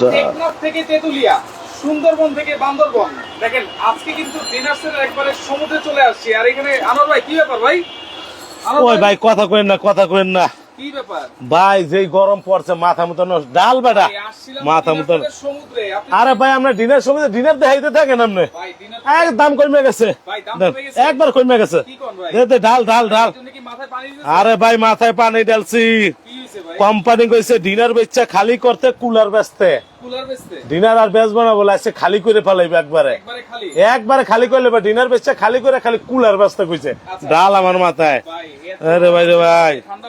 টেকনাফ থেকে তেতুলিয়া সুন্দরবন থেকে বান্দরবন। দেখেন আজকে কিন্তু একবারে সমুদ্রে চলে আসছি। আর এখানে আনোয়ার ভাই কি ব্যাপার ভাই? ওই ভাই কথা কইেন না কথা কইেন না। কি ব্যাপার? ভাই যেই গরম পড়ছে মাথা মতো ডাল বেটা মাথা dinner মতো সমুদ্রে। আরে ভাই আমরা ডিনার সময় ডিনার দেখাইতে থাকেন আপনি। ভাই ডিনার এক দাম কমে গেছে? একবার কমে গেছে। ডাল পানি দিয়েছে আরে ভাই মাথায় পানি ভাই কোম্পানি কইছে ডিনার বেচা খালি করতে কুলার বেচতে। ডিনার আর বেচবো না বলে আজকে খালি করে ফেলাইবে একবারে। একবারে খালি? করলে ডিনার বেচা খালি করে খালি কুলার বেচতে কইছে। আচ্ছা। ডাল আমার মাথায়। আরে ভাই রে ভাই। ঠান্ডা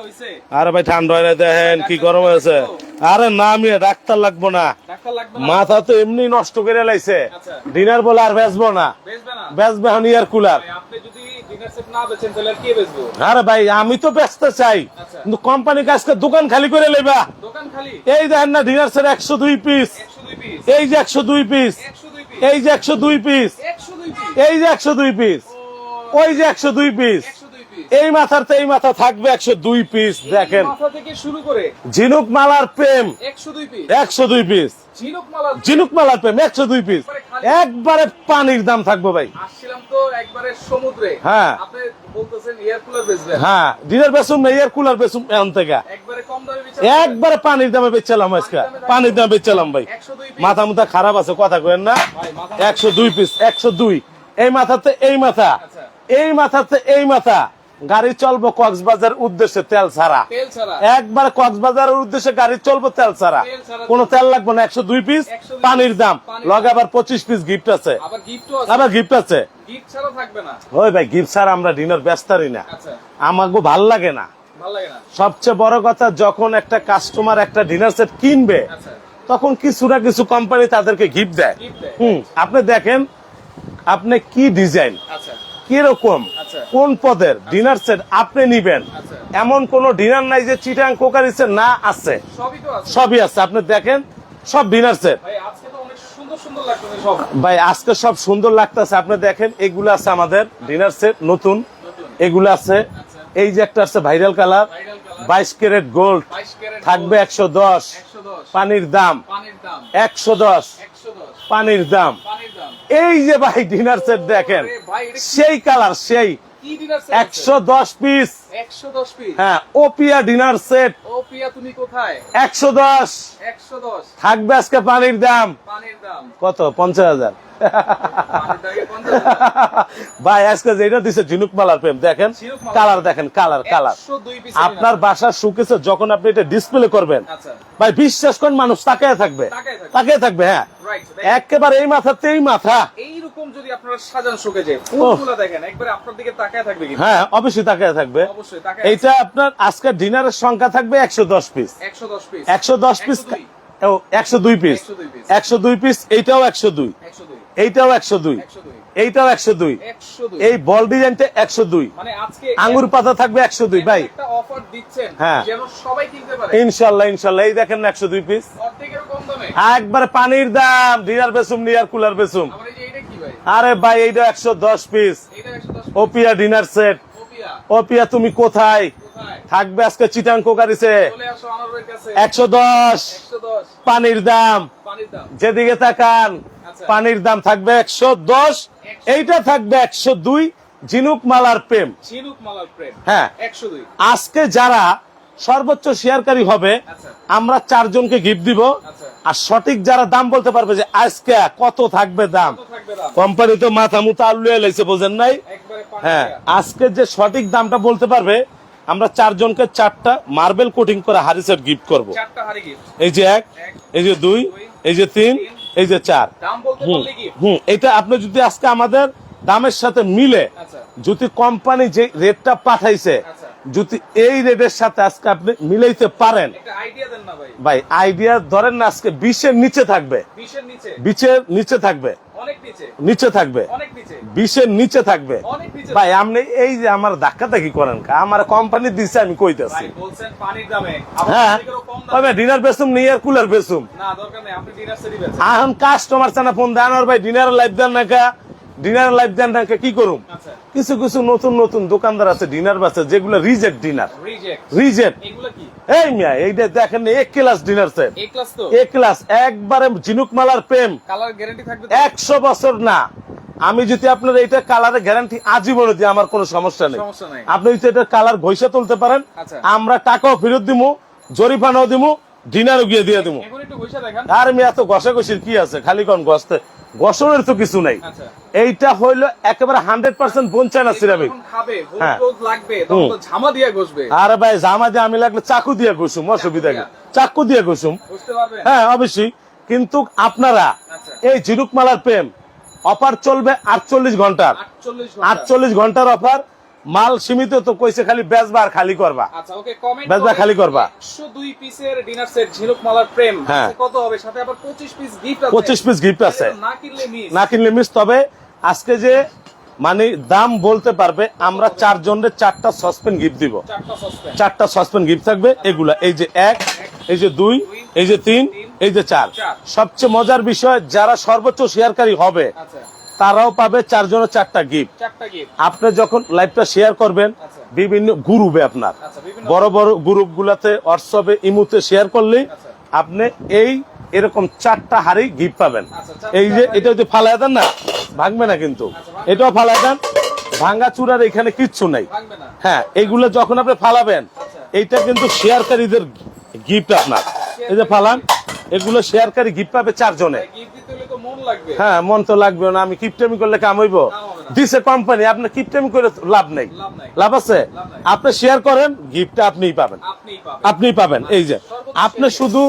আরে ভাই ঠান্ডা হয় না দেখেন কি গরম হয়েছে। আরে না আমি ডাক্তার লাগবো না। মাথা তো এমনি নষ্ট করে লাইছে। আচ্ছা। ডিনার বলে আর বেচবো না। বেচবে না? বেচবে এখন ইয়ার কুলার। আর ভাই আমি তো ব্যস্ত চাই। আচ্ছা। কিন্তু কোম্পানি আজকে দোকান খালি করে লেবা এই দেখেন না ডিনার সেট একশো দুই পিস এই যে একশো দুই পিস এই যে একশো দুই পিস এই যে একশো দুই পিস ওই যে একশো দুই পিস এই মাথার তো এই মাথা থাকবে একশো দুই পিস দেখেন। মাথা থেকে শুরু করে ঝিনুক মালার প্রেম 102 পিস একশো দুই পিস ঝিনুক মালার প্রেম একশো দুই পিস একবারে পানির দাম থাকব ভাই। আসছিলাম তো একবারে সমুদ্রে। হ্যাঁ। আপনি বলতেছেন এয়ার কুলার বেচবেন। হ্যাঁ ডিনার বেসুম না এয়ার কুলার এমন থেকে। একবারে কম দামে বেচা একবারে পানির দামে বেচলাম আজকে। পানির দামে বেচলাম ভাই। মাথা মুথা খারাপ আছে কথা কেন না। একশো দুই পিস একশো দুই। এই মাথাতে এই মাথা। আচ্ছা। এই মাথাতে এই মাথা। গাড়ি চলবো কক্সবাজার উদ্দেশ্যে তেল ছাড়া। একবার কক্সবাজারের উদ্দেশ্যে গাড়ি চলবো তেল ছাড়া। কোনো তেল লাগবে না একশো দুই পিস পানির দাম। লগে আবার পঁচিশ পিস গিফট আছে। আবার গিফট আছে। ওই ভাই গিফট ছাড়া আমরা ডিনার ব্যস্তারি না। আচ্ছা। আমাকে ভালো লাগে না। সবচেয়ে বড় কথা যখন একটা কাস্টমার একটা ডিনার সেট কিনবে আচ্ছা। তখন কিছু না কিছু কোম্পানি তাদেরকে গিফট দেয়। হুম আপনি দেখেন আপনি কি ডিজাইন কীরকম? আচ্ছা। কোন পদের? ডিনার সেট আপনি নিবেন। আচ্ছা। এমন কোন ডিনার নাই যে চিটাং কোকারিসে না আছে। সবই আছে। আপনি দেখেন সব ডিনার সেট ভাই আজকে সব। সুন্দর লাগতেছে। আপনি দেখেন এগুলো আছে আমাদের ডিনার সেট নতুন। এগুলো আছে। এই যে একটা আছে ভাইরাল কালার বাইশ ক্যারেট গোল্ড থাকবে একশো দশ। পানির দাম। একশো দশ। 110 পানির দাম পানির দাম। এই যে ভাই ডিনার সেট দেখেন সেই কালার সেই একশো দশ পিস হ্যাঁ ওপিয়া ডিনার সেট ও তুমি কোথায়? একশো দশ। 110 থাকবে আজকে পানির দাম। পানির দাম। কত? পঞ্চাশ হাজার। পানির দামে 50 ভাই আজকে যেটা দিছে ঝিনুক মালার প্রেম দেখেন? কালার দেখেন কালার কালার। আপনার বাসার শুকেছে যখন আপনি এটা ডিসপ্লে করবেন আচ্ছা। ভাই বিশ্বাস করেন মানুষ তাকায় থাকবে। তাকায় থাকবে। হ্যাঁ। একেবারে এই মাথাতে এই মাথা। এইরকম যদি আপনারা সাজান শোকে যে ফুলগুলো দেখেন একবারে আপনার দিকে তাকায় থাকবে হ্যাঁ অবশ্যই তাকায় থাকবে। অবশ্যই এইটা আপনার আজকে ডিনারের সংখ্যা থাকবে একশো দশ পিস একশো দশ পিস 102 একশো দুই। পিস একশো দুই পিস এইটাও একশো দুই। এইটাও একশো দুই। এইটাও একশো দুই। এই বল ডিজাইনটা একশো দুই। মানে আঙ্গুর পাতা থাকবে একশো দুই ভাই। হ্যাঁ। ইনশাল্লাহ ইনশাল্লাহ। এই দেখেন একশো দুই পিস একবারে পানির দাম ডিনার বেসুম নিয়ার কুলার বেসুম। আরে ভাই এইটা একশো দশ পিস ওপিয়া ডিনার সেট। ওপিয়া ওপিয়া তুমি কোথায়? থাকবে আজকে চিটাং কোকারিছে একশো দশ। পানির দাম। যেদিকে তাকান আচ্ছা। পানির দাম থাকবে একশো দশ। এইটা থাকবে একশো দুই। ঝিনুক মালার প্রেম। হ্যাঁ। 102 আজকে যারা সর্বোচ্চ শেয়ারকারী হবে আচ্ছা। আমরা চারজনকে গিফট দিব। আচ্ছা। আর সঠিক যারা দাম বলতে পারবে যে আজকে কত থাকবে দাম। কোম্পানি তো মাথা মুতা আলু বোঝেন নাই? হ্যাঁ আজকে যে সঠিক দামটা বলতে পারবে আমরা চারজনকে চারটা মার্বেল কোটিং করে হারি সেট গিফট করব এই যে এক এই যে দুই এই যে তিন এই যে চার। হুম হুম এটা আপনি যদি আজকে আমাদের দামের সাথে মিলে আচ্ছা। যদি কোম্পানি যে রেটটা পাঠাইছে আচ্ছা। যদি এই রেটের সাথে আজকে আপনি মিলাইতে পারেন ভাই। আইডিয়া ধরেন না আজকে বিশের নিচে থাকবে। 20 এর নিচে। বিচের নিচে থাকবে। নিচে। থাকবে। বিশের নিচে। থাকবে। ভাই আপনি এই যে আমার ধাক্কা কি করেন কা? আমার কোম্পানি দিচ্ছে আমি কইতেছি। হ্যাঁ। তবে ডিনার বেসুম নিয়ে আর কুলার বেসুম এখন কাস্টমার চানা ফোন দেন ভাই ডিনার লাইভ দেন না কা। ডিনার লাইফ দেন কি করুম? আচ্ছা। কিছু কিছু নতুন নতুন দোকানদার আছে ডিনার বাসে যেগুলো রিজেক্ট ডিনার রিজেক্ট এই মিয়া এইটা দেখেন এ ক্লাস ডিনার সেট এই ক্লাস এ ক্লাস একবারে ঝিনুক মালার প্রেম। কালার গ্যারান্টি থাকবে একশো বছর না। আমি যদি আপনার এইটা কালারের গ্যারান্টি আজীবনে দিই আমার কোনো সমস্যা নেই। আপনি যদি এটা কালার ঘষে তুলতে পারেন আচ্ছা। আমরা টাকাও ফেরত দিমু জরিপানাও দিমু ডিনারও গিয়ে দিয়ে দেখান। আর মেয়ে এত ঘষাঘষির কি আছে? খালি কোন গসতে গসনের তো কিছু নাই। আচ্ছা। এইটা হইল একেবারে হান্ড্রেড পার্সেন্ট বঞ্চানা সিরামিক। হ্যাঁ। আরে ভাই জামা দিয়ে আমি লাগলে চাকু দিয়ে ঘুষুম অসুবিধা কি? চাকু দিয়ে ঘুষুম। হ্যাঁ অবশ্যই। কিন্তু আপনারা আচ্ছা। এই ঝিনুক মালার প্রেম অফার চলবে আটচল্লিশ ঘণ্টার। আটচল্লিশ ঘণ্টার অফার। মাল সীমিত তো কইছে খালি বেচবার খালি করবা। আচ্ছা ওকে কমেন্ট বেচবা খালি করবা। 102 পিসের ডিনার সেট ঝিনুক মালার প্রেম। হ্যাঁ। কত হবে? সাথে আবার 25 পিস গিফট আছে। পঁচিশ পিস গিফট আছে। না কিনলে মিস না কিনলে মিস তবে আজকে যে মানে দাম বলতে পারবে আমরা চারজনের চারটা সসপেন গিফট দিব। চারটা সসপেন। চারটা সসপেন গিফট থাকবে। এগুলা এই যে এক এই যে দুই এই যে তিন এই যে চার। চার। সবচেয়ে মজার বিষয় যারা সর্বোচ্চ শেয়ারকারী হবে আচ্ছা। তারাও পাবে চারজনের চারটা গিফট আপনি যখন লাইভটা শেয়ার করবেন আচ্ছা। বিভিন্ন গ্রুপে আপনার। আচ্ছা বড় বড় গ্রুপ গুলাতে হোয়াটসঅ্যাপে ইমুতে শেয়ার করলেই আচ্ছা। আপনি এই এরকম চারটা হাড়ি গিফট পাবেন। এই যে এটা যদি ফালায় দেন না? ভাঙবে না কিন্তু। এটাও ফালায় দেন। ভাঙ্গা চূড়ার এখানে কিচ্ছু নাই। হ্যাঁ এইগুলো যখন আপনি ফালাবেন এইটা কিন্তু শেয়ারকারীদের গিফট আপনার। এই যে ফালান এগুলো শেয়ারকারী গিফট পাবে চারজনে। হ্যাঁ মন তো লাগবে না আমি কিপটেমি করলে কাম হইব? দিছে কোম্পানি আপনি কিপটেমি করে লাভ নেই। লাভ আছে? আপনি শেয়ার করেন গিফটটা আপনিই পাবেন। আপনিই পাবেন। এই যে। আপনি শুধু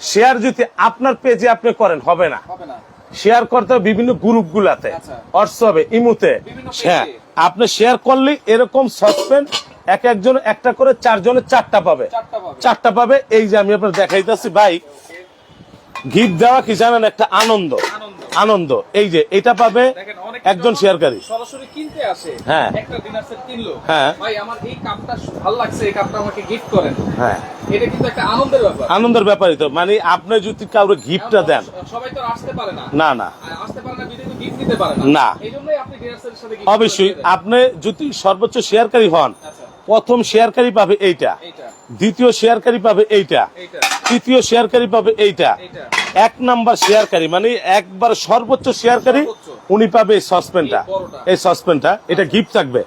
শেয়ার যদি আপনার পেজে আপনি করেন হবে না। শেয়ার করতে হবে বিভিন্ন গ্রুপ গুলাতে। হোয়াটসঅ্যাপে ইমুতে হ্যাঁ আপনি শেয়ার করলে এরকম সসপেন এক একজন একটা করে চারজনের চারটা পাবে। চারটা পাবে। চারটা পাবে। এই যে আমি আপনার দেখাইতেছি ভাই গিফট দেওয়া কি জানেন? একটা আনন্দ। আনন্দ। এই যে এটা পাবে একজন শেয়ারকারী। সরাসরি কিনতে আসে। হ্যাঁ। একটা ডিনার সেট কিনলো। হ্যাঁ। ভাই আমার এই কাপটা ভালো লাগছে এই কাপটা আমাকে গিফট করেন। হ্যাঁ। এটা কিন্তু একটা আনন্দের ব্যাপার। আনন্দের ব্যাপারই তো। মানে আপনি যদি কাউকে গিফটটা দেন। সবাই তো আসতে পারে না। না না। আসতে পারে না তো গিফট দিতে পারে না। না। এই জন্যই আপনি ডিনার সেটের সাথে অবশ্যই। আপনি যদি সর্বোচ্চ শেয়ারকারী হন আচ্ছা। প্রথম শেয়ারকারী পাবে এইটা। দ্বিতীয় শেয়ারকারী পাবে এইটা। তৃতীয় শেয়ারকারী পাবে এইটা। এক নাম্বার শেয়ারকারী মানে একবার সর্বোচ্চ শেয়ারকারী উনি পাবে এই সসপেনটা। এই। সসপেনটা এটা গিফট থাকবে।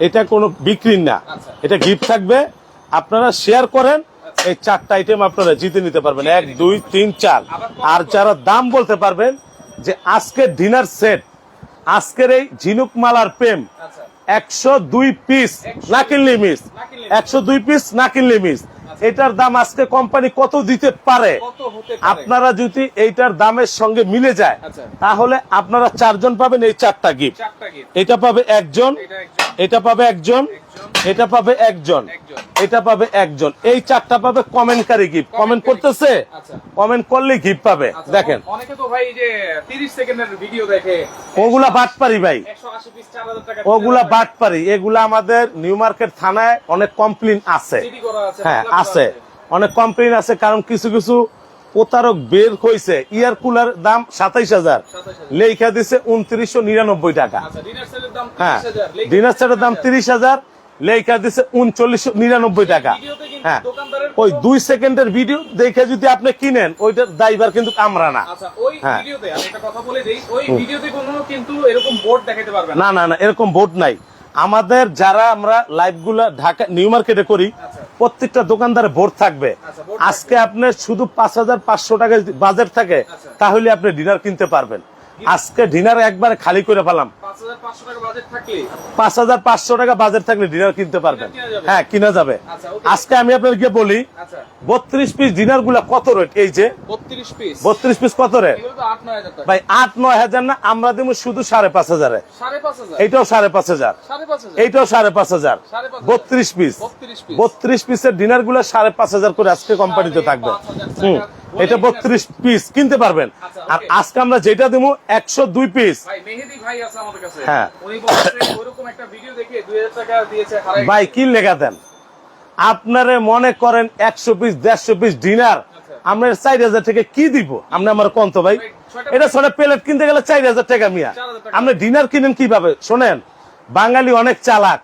এটা কোনো বিক্রির না। আচ্ছা। এটা গিফট থাকবে। আপনারা শেয়ার করেন এই চারটা আইটেম আপনারা জিতে নিতে পারবেন। এক দুই তিন চার। আর যারা দাম বলতে পারবেন যে আজকের ডিনার সেট আজকের এই ঝিনুক মালার প্রেম আচ্ছা। একশো দুই পিস না কিনলে মিস একশো দুই পিস না কিনলে মিস এটার দাম আজকে কোম্পানি কত দিতে পারে? আপনারা যদি এইটার দামের সঙ্গে মিলে যায় আচ্ছা। তাহলে আপনারা চারজন পাবেন এই চারটা গিফট এটা পাবে একজন। এটা পাবে একজন এটা পাবে একজন। এটা পাবে একজন। এই চারটা পাবে কমেন্টকারী গিফট কমেন্ট করতেছে? আচ্ছা। কমেন্ট করলে গিফট পাবে। আচ্ছা, দেখেন। অনেকে তো ভাই যে 30 সেকেন্ডের ভিডিও দেখে। ওগুলা বাটপারি ভাই। 180 পিস 4000 টাকা ওগুলা বাটপারি। এগুলা আমাদের নিউ মার্কেট থানায় অনেক কমপ্লেন আছে। হ্যাঁ আছে। অনেক কমপ্লেন আছে কারণ কিছু কিছু প্রতারক বের হয়েছে ইয়ার কুলার দাম সাতাইশ হাজার। 27,000 লেখা দিছে উনত্রিশশো নিরানব্বই টাকা। আচ্ছা ডিনার সেটের দাম হ্যাঁ 30000 ডিনার সেটের দাম তিরিশ হাজার। লেখা দিছে উনচল্লিশশো নিরানব্বই টাকা। হ্যাঁ। ওই দুই সেকেন্ডের ভিডিও দেখে যদি আপনি কিনেন ওইটার দায়ভার কিন্তু আমরা না। আচ্ছা হ্যাঁ। ভিডিওতে আমি একটা কথা বলে দেই ওই ভিডিওতে কোনো কিন্তু এরকম বোর্ড না? না না না এরকম বোর্ড নাই। আমাদের যারা আমরা লাইভগুলা ঢাকা নিউ মার্কেটে করি আচ্ছা। প্রত্যেকটা দোকানদারে বোর্ড থাকবে। আচ্ছা, আজকে আপনার শুধু পাঁচ হাজার পাঁচশো টাকা বাজেট থাকে। তাহলে আপনি ডিনার কিনতে পারবেন। আজকে ডিনার একবারে খালি করে ফেলাম। 5500 টাকা বাজেট থাকলে পাঁচ হাজার পাঁচশো টাকা বাজেট থাকলে ডিনার কিনতে পারবেন। হ্যাঁ কিনা যাবে। আচ্ছা, আজকে আমি আপনাদেরকে বলি আচ্ছা। বত্রিশ পিস ডিনারগুলা কত রেট এই যে বত্রিশ পিস কত রেট এগুলো তো 8 9000 টাকা। ভাই আট নয় হাজার না আমরা দেবো শুধু সাড়ে পাঁচ হাজারে। এইটাও সাড়ে পাঁচ হাজার। এইটাও সাড়ে পাঁচ হাজার। বত্রিশ পিস বত্রিশ পিসের ডিনারগুলো সাড়ে পাঁচ হাজার করে আজকে কোম্পানিতে থাকবে। 5,000 হুম। এটা বত্রিশ পিস কিনতে পারবেন। আচ্ছা, আর আজকে আমরা যেটা দেবো একশো দুই পিস হ্যাঁ। উনি বলছে ওরকম একটা ভিডিও দেখে 2000 টাকা দিয়েছে হারাই ভাই কি লেখা দেন? আপনারে মনে করেন একশো পিস দেড়শো পিস ডিনার আচ্ছা। আমরা চার হাজার থেকে কি দিব? আমরা আমার কন্ত ভাই। এটা ছটা প্লেট কিনতে গেলে চার হাজার টাকা মিয়া। আপনি ডিনার কিনেন কীভাবে? শোনেন বাঙালি অনেক চালাক।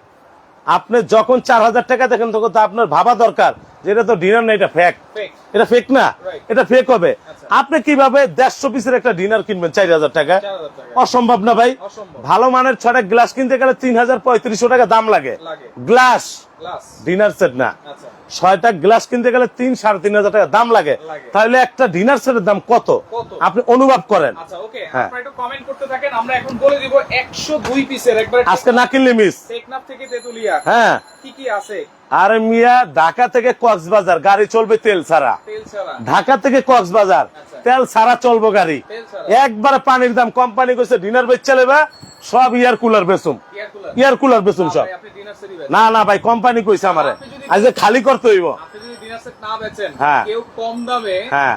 আপনি যখন চার হাজার টাকা দেখেন তখন তো আপনার ভাবা দরকার। এটা তো ডিনার না এটা ফেক এটা ফেক না। এটা ফেক হবে। আচ্ছা। আপনি কীভাবে দেড়শো পিসের একটা ডিনার কিনবেন? চার হাজার টাকা। অসম্ভব না ভাই? ভালো মানের ছটা গ্লাস কিনতে গেলে তিন হাজার পঁয়ত্রিশশো টাকা দাম লাগে। গ্লাস ডিনার সেট না। আচ্ছা। ছয়টা গ্লাস কিনতে গেলে তিন সাড়ে তিন হাজার টাকা দাম লাগে। তাহলে একটা ডিনার সেটের দাম কত? আপনি অনুভব করেন। আচ্ছা। হ্যাঁ। আপনারা একটু comment করতে থাকেন। আমরা এখন বলে দিব 102 পিসের আজকে না কিনলে মিস থেকে তেতুলিয়া। হ্যাঁ। কি কি আছে? আরে মিয়া ঢাকা থেকে কক্সবাজার গাড়ি চলবে তেল ছাড়া। ঢাকা থেকে কক্সবাজার আচ্ছা। তেল ছাড়া চলবো গাড়ি। একবার পানির দাম কোম্পানি কইছে ডিনার বেচ চালেবা সব ইয়ার কুলার বেসুম ইয়ার কুলার বেসুম সব। না না ভাই কোম্পানি কইছে আমার। আজ খালি করতে হইব। হ্যাঁ। হ্যাঁ।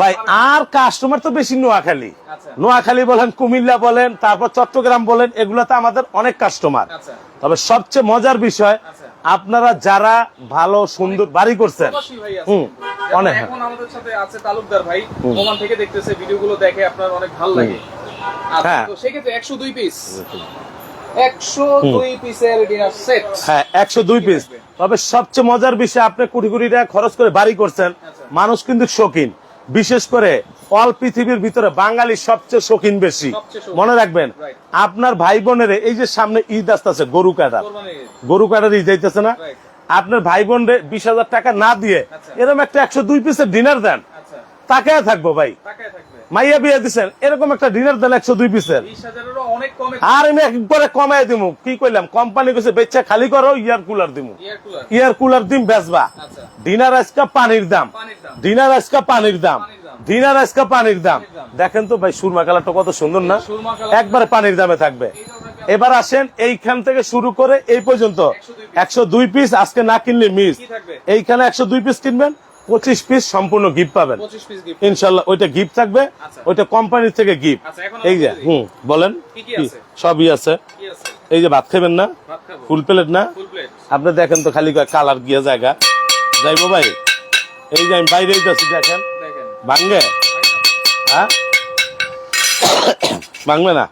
ভাই আর কাস্টমার তো বেশি নোয়াখালী আচ্ছা। নোয়াখালী বলেন কুমিল্লা বলেন তারপর চট্টগ্রাম বলেন এগুলাতে আমাদের অনেক কাস্টমার আচ্ছা তবে সবচেয়ে মজার বিষয় আচ্ছা। আপনারা যারা ভালো সুন্দর বাড়ি করছেন হুম, অনেক। এখন আমাদের সাথে আছে তালুকদার ভাই ওমান থেকে দেখতেছে ভিডিওগুলো দেখে আপনার অনেক ভালো লাগে আচ্ছা, হ্যাঁ। তো সেক্ষেত্রে একশো দুই পিস হ্যাঁ পিস। তবে সবচেয়ে মজার বিষয় আপনি কোটি কোটি টাকা খরচ করে বাড়ি করছেন। আচ্ছা। মানুষ কিন্তু শৌখিন। বিশেষ করে অল পৃথিবীর ভিতরে বাঙালি সবচেয়ে শৌখিন বেশি। মনে রাখবেন আপনার ভাই বোনের এই যে সামনে ঈদ আসতেছে গরু কাটার। গরু কাটার ঈদ। যাইতেছে না? আপনার ভাই বোন বিশ হাজার টাকা না দিয়ে আচ্ছা। এরকম একটা একশো দুই পিসের ডিনার দেন। আচ্ছা। তাকায় থাকব ভাই। মাইয়া বিয়ে দিচ্ছেন এরকম একটা ডিনার দেন একশো দুই পিসের। আর আমি একবারে কমাই দিমু। কি কইলাম কোম্পানি কইছে বেচা খালি করো ইয়ার কুলার দিমু। কুলার। ইয়ার কুলার দিম বেচবা। আচ্ছা। ডিনার আজকা পানির দাম। ডিনার আজকা পানির দাম। পানির দাম। ডিনার আজকা পানির দাম। দেখেন তো ভাই সুরমা কালারটা কত সুন্দর না? একবারে পানির দামে থাকবে। এবার আসেন এইখান থেকে শুরু করে এই পর্যন্ত। একশো দুই পিস। আজকে না কিনলে মিস। এইখানে একশো দুই পিস কিনবেন পঁচিশ পিস সম্পূর্ণ গিফট পাবেন। ইনশাল্লাহ ওইটা গিফট থাকবে আচ্ছা। ওইটা কোম্পানির থেকে গিফট আচ্ছা, এই যে হুম বলেন? সবই আছে। এই যে ভাত খাবেন না? ফুল প্লেট না? আপনি দেখেন তো খালি কালার গিয়ে জায়গা। যাইবো ভাই। এই যে আমি বাইরে যাচ্ছি দেখেন। ভাঙ্গে হ্যাঁ? ভাঙবে না।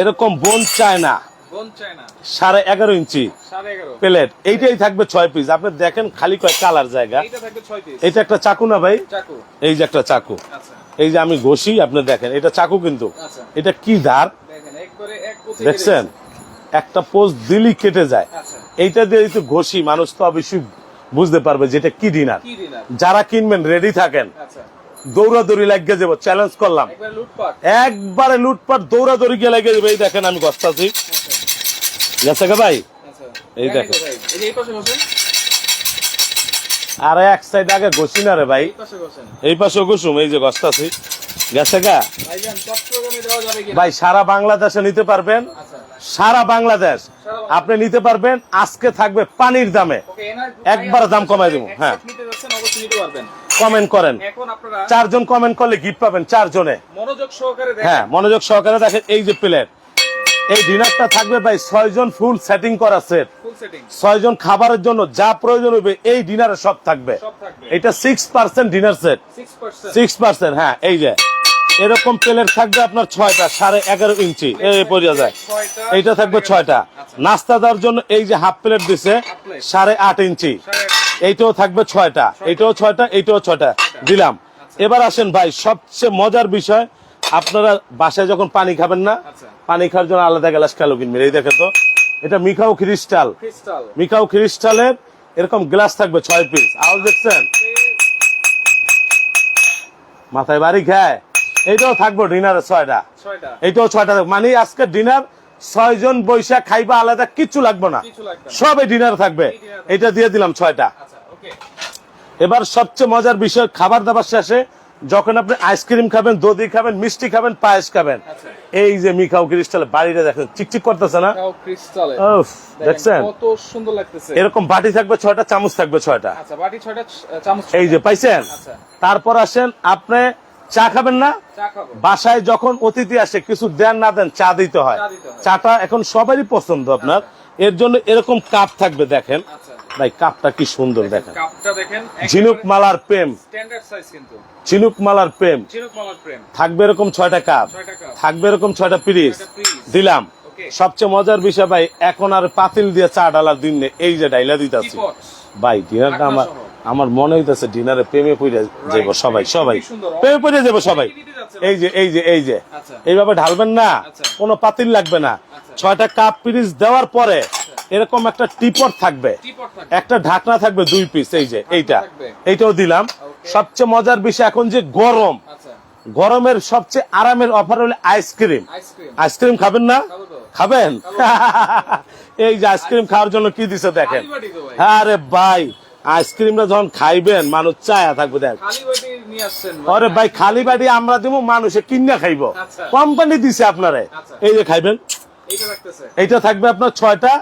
এরকম বোন চায় না। সাড়ে এগারো ইঞ্চি প্লেট। এইটাই থাকবে ছয় পিস আপনি দেখেন খালি কয় কালার জায়গা। এটা একটা চাকু না ভাই? এই যে একটা চাকু। আচ্ছা। এই যে আমি ঘষি আপনি দেখেন এটা চাকু কিন্তু। আচ্ছা। এটা কি ধার? দেখছেন? একটা পোস্ট দিলি কেটে যায়। আচ্ছা। এইটা দিয়ে যদি ঘষি মানুষ তো অবশ্যই বুঝতে পারবে যে এটা কি ডিনার। যারা কিনবেন রেডি থাকেন। দৌড়াদৌড়ি লাগিয়ে যাব চ্যালেঞ্জ করলাম। একবারে লুটপাট। দৌড়াদৌড়ি গিয়ে লাগিয়ে যাবে। এই দেখেন আমি গস্তাছি গে ভাই? আচ্ছা। এই দেখো। আর এক সাইড আগে ঘষি না রে ভাই। এই পাশে ঘুষুম এই যে গস্তাছি গেছে গা? ভাই সারা বাংলাদেশে নিতে পারবেন। আচ্ছা। সারা বাংলাদেশ। আপনি নিতে পারবেন আজকে থাকবে পানির দামে। একবার দাম কমায় দেবো, হ্যাঁ। কমেন্ট করেন। চারজন কমেন্ট করলে গিফট পাবেন চারজনে। মনোযোগ সহকারে হ্যাঁ মনোযোগ সহকারে দেখেন এই যে প্লেট। এই ডিনারটা থাকবে ভাই ছয় জন ফুল সেটিং করা সেট ফুল সেটিং ছয় জন খাবারের জন্য যা প্রয়োজন হবে এই ডিনারে সব থাকবে। সব থাকবে। এটা six percent dinner set 6% six percent হ্যাঁ এই যে। এরকম প্লেট থাকবে আপনার ছয়টা সাড়ে এগারো ইঞ্চি। এই যায়। এইটা থাকবে ছয়টা। আচ্ছা। নাস্তা দেওয়ার জন্য এই যে হাফ প্লেট দিছে। সাড়ে আট ইঞ্চি। এইটাও থাকবে ছয়টা। এইটাও ছয়টা এইটাও ছয়টা। দিলাম। আচ্ছা। এবার আসেন ভাই সবচেয়ে মজার বিষয় আপনারা বাসায় যখন পানি খাবেন না আচ্ছা। পানি খাওয়ার জন্য আলাদা গ্লাস খেলো কিনবেন। এই দেখেন তো এটা মিখাও ক্রিস্টাল। মিখাও ক্রিস্টালের এরকম গ্লাস থাকবে ছয় পিস আওয়াজ দেখছেন? মাথায় বাড়ি খায়। এইটাও থাকব ডিনারে ছয়টা। এইটাও ছয়টা মানে আজকে ডিনার ছয় জন বৈশাখ খাইবা আলাদা কিচ্ছু লাগবে না। কিছু লাগবে না। সব ডিনার থাকবে। এটা দিয়ে দিলাম ছয়টা। আচ্ছা এবার সবচেয়ে মজার বিষয় খাবার দাবার শেষে যখন আপনি আইসক্রিম খাবেন দধি খাবেন মিষ্টি খাবেন পায়েস খাবেন আচ্ছা। এই যে মিখাও ক্রিস্টাল বাড়িটা দেখেন চিকচিক করতেছে না? দেখছেন কত সুন্দর লাগতেছে। এরকম বাটি থাকবে ছয়টা চামচ থাকবে ছয়টা। আচ্ছা বাটি ছয়টা চামচ এই যে পাইছেন? আচ্ছা। তারপর আসেন আপনি চা খাবেন না? বাসায় যখন অতিথি আসে কিছু দেন না দেন চা দিতে হয়। চা দিতে হয়। চাটা এখন সবারই পছন্দ আপনার। এর জন্য এরকম কাপ থাকবে দেখেন। ভাই কাপটা কি সুন্দর দেখেন কাপটা দেখেন ঝিনুক মালার প্রেম। স্ট্যান্ডার্ড সাইজ কিন্তু। ঝিনুক মালার প্রেম। ঝিনুক মালার প্রেম। থাকবে এরকম ছয়টা কাপ। থাকবে এরকম ছয়টা পিরিস ছয়টা piece। দিলাম। সবচেয়ে মজার বিষয় ভাই এখন আর পাতিল দিয়ে চা ডালার দিন নেই। এই যে ডাইলা দিতেছি। ভাই ডিনারটা আমার আমার মনে হইতেছে ডিনারে প্রেমে পড়ে যাব সবাই সবাই। প্রেমে পড়ে যাব সবাই? এই যে এই যে এই যে। আচ্ছা। এইভাবে ঢালবেন না। আচ্ছা। কোনো পাতিল লাগবে না। আচ্ছা। ছয়টা কাপ পিরিচ দেওয়ার পরে এরকম একটা টিপট থাকবে। একটা ঢাকনা থাকবে দুই পিস এই যে এইটা। এইটাও দিলাম। সবচেয়ে মজার বিষয় এখন যে গরম। আচ্ছা। গরমের সবচেয়ে আরামের অফার হলো আইসক্রিম। আইসক্রিম। খাবেন না? খাবেন? এই যে আইসক্রিম খাওয়ার জন্য কি দিছে দেখেন। বাটি। আরে ভাই আইসক্রিমটা যখন খাইবেন মানুষ চায়া থাকবে দেখ। বাটি আরে ভাই খালি বাড়ি আমরা দিব মানুষে কিনা খাইব। আচ্ছা। কোম্পানি দিছে আপনারে। আচ্ছা। এই যে খাইবেন। এইটা থাকবে আপনার ছয়টা।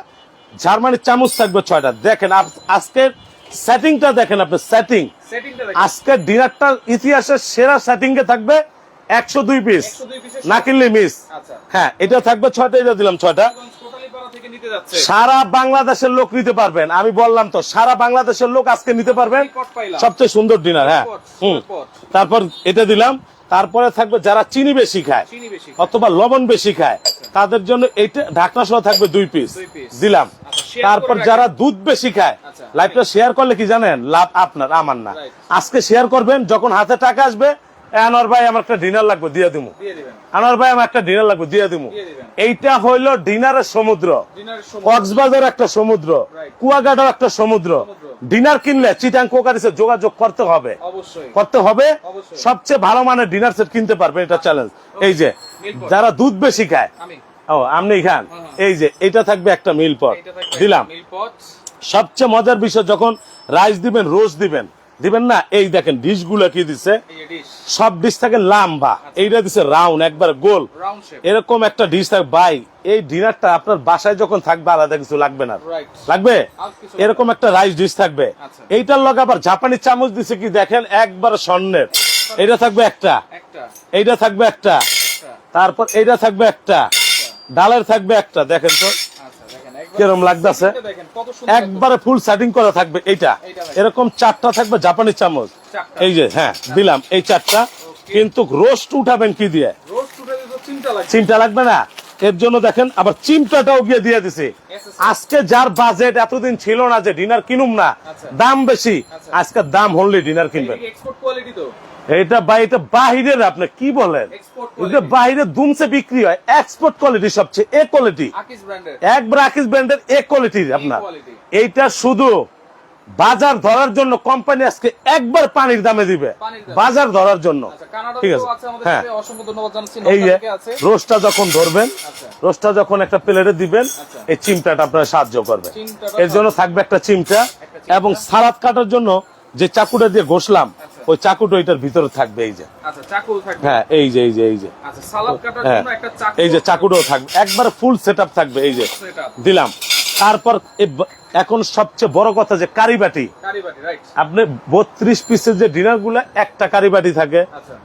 জার্মানির চামচ থাকবে ছয়টা। দেখেন আজকের সেটিংটা দেখেন আপনি সেটিং আজকের ডিনারটার ইতিহাসের সেরা সেটিং এ থাকবে একশো দুই পিস না কিনলে মিস আচ্ছা। হ্যাঁ এটা থাকবে ছয়টা এটা দিলাম ছয়টা। সারা বাংলাদেশের লোক নিতে পারবেন। আমি বললাম তো সারা বাংলাদেশের লোক আজকে নিতে পারবেন। সবচেয়ে সুন্দর ডিনার হ্যাঁ। হুম। তারপর এটা দিলাম। তারপরে থাকবে যারা চিনি বেশি খায় অথবা লবণ বেশি খায় তাদের জন্য এইটা ঢাকনা সহ থাকবে দুই পিস দিলাম। আচ্ছা, তারপর যারা দুধ বেশি খায় লাইফটা লাইভটা শেয়ার করলে কি জানেন? লাভ আপনার আমার না। আজকে শেয়ার করবেন যখন হাতে টাকা আসবে "এ, আনোয়ার ভাই আমার একটা ডিনার লাগবে দিয়ে দিমু। দিয়ে আনোয়ার ভাই আমার একটা ডিনার লাগবে দিয়ে দিমু। এইটা হইল ডিনারের সমুদ্র। কক্সবাজার একটা সমুদ্র Right. একটা সমুদ্র। ডিনার কিনলে চিটাং কোকারিসে যোগাযোগ করতে হবে। করতে হবে। সবচেয়ে ভালো মানের ডিনার সেট কিনতে পারবে এটা চ্যালেঞ্জ এই যে যারা দুধ বেশি খায়। ও আপনি খান। হুম, হুম। এই যে এটা থাকবে একটা মিল পট দিলাম। সবচেয়ে মজার বিষয় যখন রাইস দিবেন রোজ দিবেন দিবেন না? এই দেখেন ডিশগুলা কি দিছে? সব ডিশ থাকে লাম্বা। এইটা দিছে রাউন্ড একবার গোল। এরকম একটা ডিশ থাকবে ভাই এই ডিনারটা আপনার বাসায় যখন থাকবে আলাদা কিছু লাগবে না। লাগবে? এরকম একটা রাইস ডিশ থাকবে। আচ্ছা। এইটার লগে আবার জাপানি চামচ দিছে কি দেখেন? একবার স্বর্ণের। এটা থাকবে একটা। এইটা থাকবে একটা। তারপর এইটা থাকবে একটা। ডালের থাকবে একটা। দেখেন তো। আচ্ছা কিরম লাগতেছে? একবারে ফুল সেটিং করা থাকবে এইটা। এরকম চারটা থাকবে জাপানি চামচ। এই যে হ্যাঁ দিলাম এই চারটা। কিন্তু রোস্ট উঠাবেন কি দিয়ে? চিমটা লাগবে। না? এর জন্য দেখেন আবার চিমটাটাও গিয়ে দিয়ে দিছি। আজকে যার বাজেট এতদিন ছিল না যে ডিনার কিনুম না আচ্ছা। দাম বেশি। আচ্ছা। আজকে দাম হলে ডিনার কিনবেন। এটা বা এটা বাহিরের আপনি কি বলেন? এটা বাইরে দুমসে বিক্রি হয়। এক্সপোর্ট কোয়ালিটি সবচেয়ে এ কোয়ালিটি আকিস ব্র্যান্ডের এক ব্রাকিস ব্র্যান্ডের এ কোয়ালিটির আপনার। এইটা শুধু বাজার ধরার জন্য কোম্পানি আজকে একবার পানির দামে দিবে। বাজার ধরার জন্য। আচ্ছা ঠিক আছে। হ্যাঁ। এই যে রোস্টটা যখন ধরবেন আচ্ছা। রোস্টটা যখন একটা প্লেটে দিবেন আচ্ছা। এই চিমটাটা আপনার সাহায্য করবে এর জন্য থাকবে একটা চিমটা একটা চিমটা। এবং সালাদ কাটার জন্য যে চাকুটা দিয়ে ঘষলাম আচ্ছা। ওই চাকুটা ওইটার ভিতরে থাকবে এই যে। আচ্ছা হ্যাঁ এই যে এই যে এই যে। আচ্ছা হ্যাঁ এই যে চাকুটাও থাকবে। একবার ফুল সেট থাকবে এই যে। দিলাম। তারপর এখন সবচেয়ে বড় কথা যে কারিবাটি আপনি বত্রিশ পিসের যে ডিনারগুলা একটা কারিবাটি থাকে।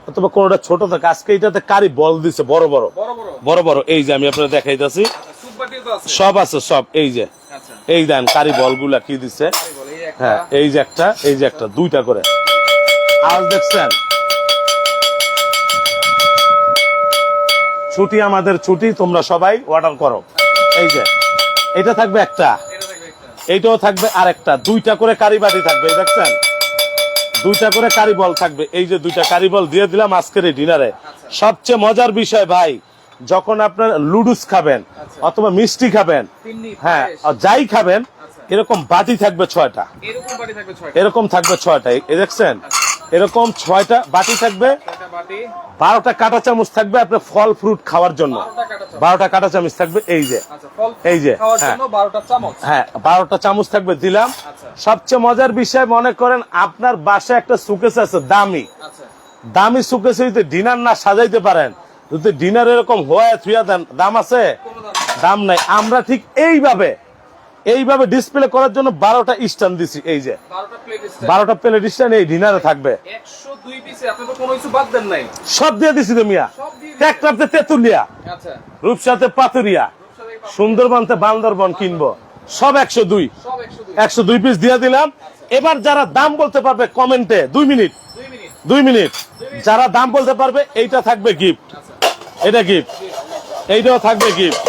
অথবা কোনোটা ছোট থাকে। আজকে এটাতে কারি বল দিছে বড় বড়। বড় বড়। এই যে আমি আপনার দেখাইতেছি। সব আছে সব। এই যে। এই দেন কারি বলগুলা কি দিছে? হ্যাঁ এই যে একটা এই যে একটা দুইটা করে। আজ দেখছেন ছুটি আমাদের ছুটি তোমরা সবাই অর্ডার করো। এই যে এটা থাকবে একটা। এটা থাকবে একটা এইটাও থাকবে আরেকটা। দুইটা করে কারি বাটি থাকবে দেখছেন? দুইটা করে কারি বল থাকবে। এই যে দুইটা কারি বল দিয়ে দিলাম আজকের এই ডিনারে। সবচেয়ে মজার বিষয় ভাই যখন আপনার লুডুস খাবেন আচ্ছা। অথবা মিষ্টি খাবেন হ্যাঁ আর যাই খাবেন। এরকম বাটি থাকবে ছয়টা। এরকম থাকবে ছয়টা। দেখছেন? এরকম ছয়টা বাটি থাকবে। বারোটা কাঁটা চামচ থাকবে আপনার ফল ফ্রুট খাওয়ার জন্য। বারোটা কাটা চামচ। থাকবে এই যে। আচ্ছা এই যে, হ্যাঁ। বারোটা চামচ। হ্যাঁ বারোটা চামচ থাকবে দিলাম। আচ্ছা। সবচেয়ে মজার বিষয় মনে করেন আপনার বাসায় একটা সুকেস আছে দামি। আচ্ছা। দামি সুকেসে যদি ডিনার না সাজাইতে পারেন যদি ডিনার এরকম হয়ে থুয়া দেন দাম আছে। দাম নাই। আমরা ঠিক এইভাবে এইভাবে ডিসপ্লে করার জন্য বারোটা স্ট্যান্ড দিছি এই যে। বারোটা প্লেট স্ট্যান্ড এই ডিনারে থাকবে। সব দিয়ে দিছি তো মিয়া। ট্যাক্টরতে তেতুলিয়া আচ্ছা। রূপসাতে পাতুরিয়া সুন্দরবনতে বান্দরবন কিনবো। সব একশো দুই। একশো দুই। পিস দিয়ে দিলাম। এবার যারা দাম বলতে পারবে কমেন্টে দুই মিনিট। দুই মিনিট। যারা দাম বলতে পারবে এইটা থাকবে গিফট আচ্ছা। এটা গিফট এইটাও থাকবে গিফট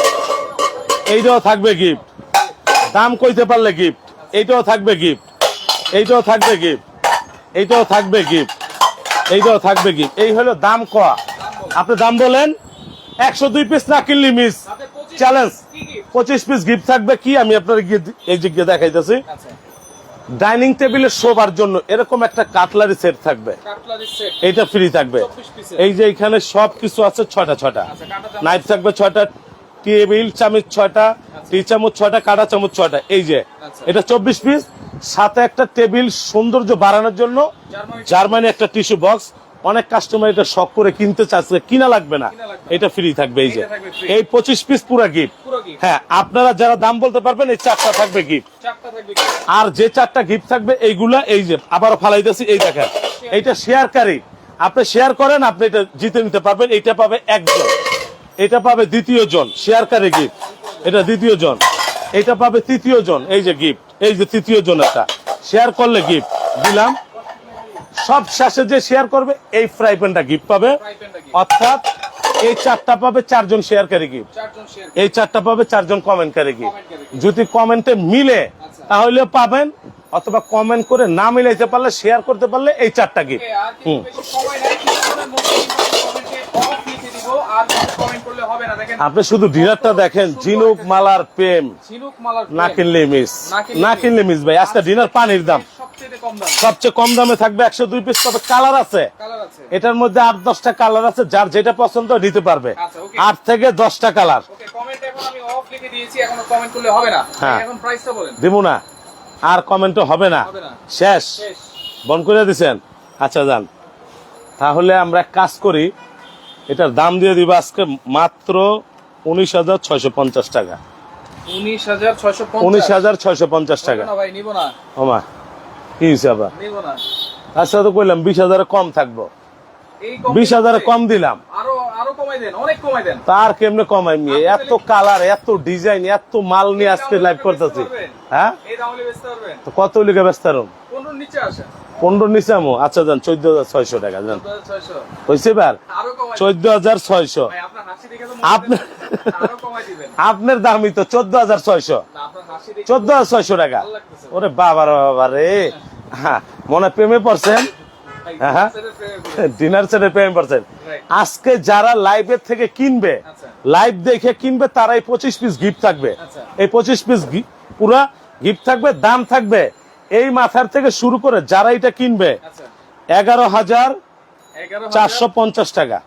এইটাও থাকবে গিফট দাম কইতে পারলে গিফট এইটাও থাকবে গিফট এইটাও থাকবে গিফট এইটাও থাকবে গিফট এইটাও থাকবে গিফট এই হলো দাম কয়া আপনি দাম বলেন একশো দুই পিস না কিনলি মিস চ্যালেঞ্জ পঁচিশ পিস গিফট থাকবে কি? আমি আপনার এই গিয়ে দেখাইতেছি। ডাইনিং টেবিলে শোবার জন্য এরকম একটা কাটলারি সেট থাকবে। এইটা ফ্রি থাকবে। এই যে এখানে সব কিছু আছে ছটা ছটা নাইফ থাকবে ছয়টা টেবিল চামচ ছয়টা টি চামচ ছয়টা কাটা চামচ ছয়টা এই যে। আচ্ছা। এটা চব্বিশ পিস সাথে একটা টেবিল সৌন্দর্য বাড়ানোর জন্য জার্মানি একটা টিস্যু বক্স অনেক কাস্টমার এটা শখ করে কিনতে চাচ্ছে কিনা লাগবে না। এটা ফ্রি থাকবে এই যে। এটা। এই পঁচিশ পিস পুরো গিফট হ্যাঁ আপনারা যারা দাম বলতে পারবেন এই চারটা থাকবে গিফট। আর যে চারটা গিফট থাকবে এইগুলা এই যে আবারও ফালাইতেছি এই দেখেন। এইটা শেয়ারকারী আপনি শেয়ার করেন আপনি এটা জিতে নিতে পারবেন এইটা পাবে একজন। এটা পাবে দ্বিতীয় জন শেয়ারকারী গিফট এটা দ্বিতীয় জন। এটা পাবে তৃতীয় জন এই যে গিফট এই যে তৃতীয় জন একটা। শেয়ার করলে গিফট দিলাম। সব শেষে যে শেয়ার করবে এই ফ্রাই প্যানটা গিফট পাবে। অর্থাৎ এই চারটা পাবে চারজন শেয়ারকারী গিফট এই চারটা পাবে চারজন কমেন্টকারী গিফট যদি কমেন্টে মিলে আচ্ছা। তাহলে পাবেন অথবা কমেন্ট করে না মিলাইতে পারলে শেয়ার করতে পারলে এই চারটা কি ওকে, আপনি শুধু ডিনারটা দেখেন জিনুক মালার প্রেম। না কিনলে মিস না কিনলে মিস ভাই। আজকে ডিনার পানির দাম। সবচেয়ে কম দাম। থাকবে একশো দুই পিস তবে কালার আছে। এটার মধ্যে আট দশটা কালার আছে যার যেটা পছন্দ নিতে পারবে। আচ্ছা, আট থেকে দশটা কালার হ্যাঁ। দিব না। আর কমেন্টও হবে না। শেষ। শেষ। বন করে দিছেন। আচ্ছা যান। তাহলে আমরা এক কাজ করি। এটার দাম দিয়ে দিব আজকে মাত্র উনিশ হাজার ছয়শো পঞ্চাশ টাকা। উনিশ হাজার ছয়শো উনিশ হাজার ছয়শো পঞ্চাশ টাকা। না ভাই নিব না। ওমা কি আবার? নিব না। আচ্ছা তো কইলাম বিশ হাজারে কম থাকব। বিশ হাজারে কম দিলাম। তার কেমনে কমাই এত কালার এত ডিজাইন এত মাল নিয়ে আজকে লাইভ করতেছি। হ্যাঁ? কত লিখে ব্যস্ত পনেরো নিচে আসেন। পনেরো নিচে আমো। আচ্ছা যান চোদ্দ হাজার ছয়শো টাকা যান। হয়েছে এবার। চোদ্দ হাজার ছয়শো। আপনার আপনার দামই তো চোদ্দ হাজার ছয়শো। চোদ্দ হাজার ছয়শো টাকা। ওরে বাবা রে বাবা রে। হ্যাঁ মনে হয় প্রেমে পড়ছেন? ভাই, হ্যাঁ। ডিনার সেটে প্রেমে পড়ছেন। আজকে যারা লাইভের থেকে কিনবে আচ্ছা। লাইভ দেখে কিনবে তারাই পঁচিশ পিস গিফট থাকবে। আচ্ছা। এই পঁচিশ পিস পুরা গিফট থাকবে দাম থাকবে এই মাথার থেকে শুরু করে যারা এটা কিনবে আচ্ছা। এগারো হাজার চারশো পঞ্চাশ টাকা।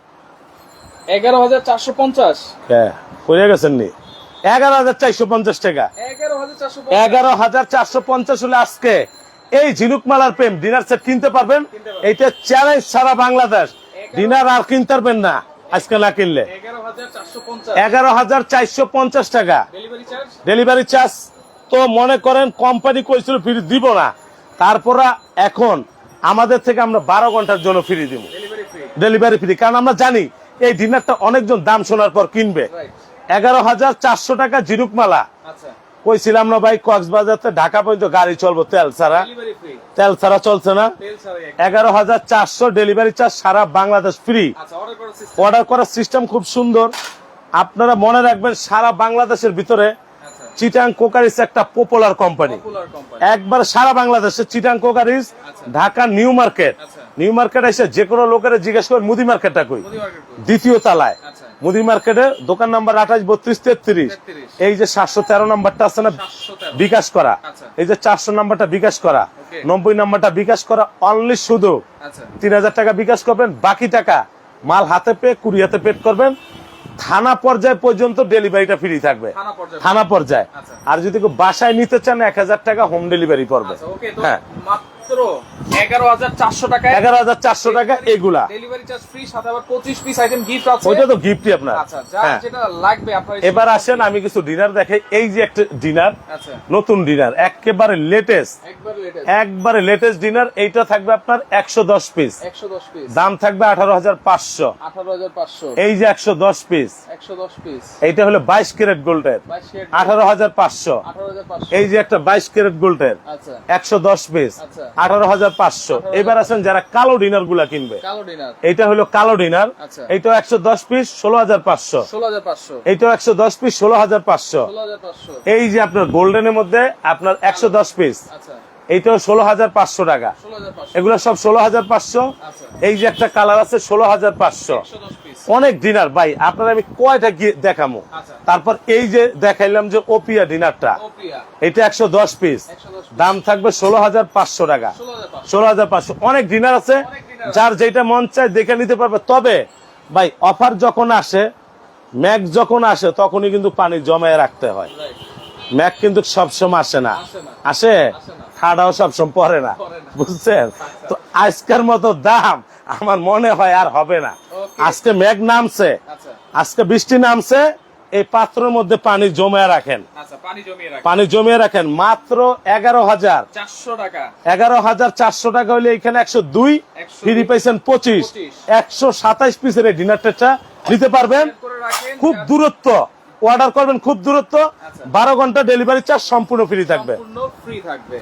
এগারো হাজার চারশো পঞ্চাশ? হ্যাঁ করে গেছেন নি? এগারো হাজার চারশো পঞ্চাশ টাকা। এগারো হাজার চারশো পঞ্চাশ। হলে আজকে এই ঝিনুকমালার প্রেম ডিনার সেট কিনতে পারবেন? এইটা চ্যালেঞ্জ সারা বাংলাদেশ। ডিনার আর কিনতে পারবেন না আজকে না কিনলে। এগারো হাজার চারশো পঞ্চাশ। টাকা। ডেলিভারি চার্জ ডেলিভারি চার্জ তো মনে করেন কোম্পানি কইছিল ফ্রি দিব না। তারপর এখন আমাদের থেকে আমরা বারো ঘণ্টার জন্য ফ্রি দিব। ডেলিভারি ফ্রি কারণ আমরা জানি এই ডিনারটা অনেকজন দাম শোনার পর কিনবে। এগারো হাজার চারশো টাকা ঝিনুকমালা আচ্ছা। কইছিলাম না ভাই কক্সবাজার থেকে ঢাকা পর্যন্ত গাড়ি চলবো তেল ছাড়া। তেল ছাড়া চলছে না। এগারো হাজার চারশো ডেলিভারি চার্জ সারা বাংলাদেশ ফ্রি আচ্ছা অর্ডার করার সিস্টেম খুব সুন্দর। আপনারা মনে রাখবেন সারা বাংলাদেশের ভিতরে চিটাং কোকারিস একটা পপুলার কোম্পানি একবার সারা বাংলাদেশে চিটাং কোকারিস আচ্ছা। Dhaka new market. New market এসে যে কোনো লোকের জিজ্ঞেস করে মুদি মার্কেটটা কই? দ্বিতীয় তালায়। আচ্ছা। মুদি মার্কেটে দোকান নাম্বার আঠাশ বত্রিশ তেত্রিশ। এই যে সাতশো তেরো নাম্বারটা আছে না বিকাশ করা। আচ্ছা। এই যে চারশো নাম্বারটা বিকাশ করা। নব্বই নাম্বারটা বিকাশ করা অনলি শুধু। তিন হাজার টাকা বিকাশ করবেন বাকি টাকা মাল হাতে পেয়ে কুড়িয়াতে পেড করবেন। থানা পর্যায় পর্যন্ত ডেলিভারিটা ফ্রি থাকবে। থানা পর্যায়ে আচ্ছা। আর যদি কেউ বাসায় নিতে চান এক হাজার টাকা হোম ডেলিভারি পড়বে। আচ্ছা হ্যাঁ। মাত্র এগারো হাজার চারশো টাকায় এগারো হাজার চারশো টাকা এগুলা। ডেলিভারি চার্জ ফ্রি সাথে আবার পঁচিশ পিস আইটেম গিফট আছে। ওইটা তো গিফটই আপনার। আচ্ছা যা হ্যাঁ। যেটা লাগবে আপনার এবার আসেন আমি কিছু ডিনার দেখাই। এই যে একটা ডিনার আচ্ছা। নতুন ডিনার একেবারে লেটেস্ট একবার লেটেস্ট একবারে লেটেস্ট ডিনার এইটা থাকবে আপনার একশো দশ পিস একশো দশ পিস দাম থাকবে আঠারো হাজার পাঁচশো। আঠারো হাজার পাঁচশো। এই যে একশো দশ পিস একশো দশ পিস এইটা হলো বাইশ ক্যারেট গোল্ডের। বাইশ আঠারো হাজার পাঁচশো। আঠারো হাজার পাঁচশো। এই যে একটা বাইশ ক্যারেট গোল্ডের। আচ্ছা। একশো দশ পিস আচ্ছা। আঠারো হাজার পাঁচশো। এবার আছেন যারা কালো ডিনারগুলা কিনবে। এটা হলো কালো ডিনার। এটা একশো দশ পিস ষোলো হাজার পাঁচশো। এইটাও একশো দশ পিস ষোলো হাজার পাঁচশো। ষোলো হাজার পাঁচশো। এই যে আপনার গোল্ডেনের মধ্যে আপনার একশো দশ পিস। এইটাও ষোলো হাজার পাঁচশো টাকা। এগুলো সব ষোলো হাজার পাঁচশো। আচ্ছা। এই যে একটা কালার আছে ষোলো হাজার পাঁচশো। অনেক ডিনার। ভাই আপনার আমি কয়টা গিয়ে দেখামো? আচ্ছা। তারপর এই যে দেখাইলাম যে ওপিয়া ডিনারটা এটা একশো দশ পিস দাম থাকবে ষোলো হাজার পাঁচশো টাকা। ষোলো হাজার পাঁচশো। অনেক ডিনার আছে। যার যেটা মন চায় দেখে নিতে পারবে। তবে ভাই অফার যখন আসে ম্যাক যখন আসে তখনই কিন্তু পানি জমায় রাখতে হয়। ম্যাক কিন্তু সবসময় আসে না। আসে ঠাডাও সবসময় পরে না। বুঝছেন? তো আজকের মতো দাম আমার মনে হয় আর হবে না। আজকে মেঘ নামছে। আচ্ছা। আজকে বৃষ্টি নামছে। এই পাত্রের মধ্যে পানি জমিয়ে রাখেন। আচ্ছা পানি জমিয়ে রাখেন। মাত্র এগারো হাজার। এগারো হাজার চারশো টাকা হলে এখানে একশো দুই 102 ফ্রি পাইছেন পঁচিশ। একশো সাতাইশ পিসের এই ডিনার টেটটা নিতে পারবেন। খুব দূরত্ব। অর্ডার করবেন খুব দূরত্ব। আচ্ছা। বারো ঘণ্টা ডেলিভারি চার্জ সম্পূর্ণ ফ্রি থাকবে। সম্পূর্ণ ফ্রি থাকবে।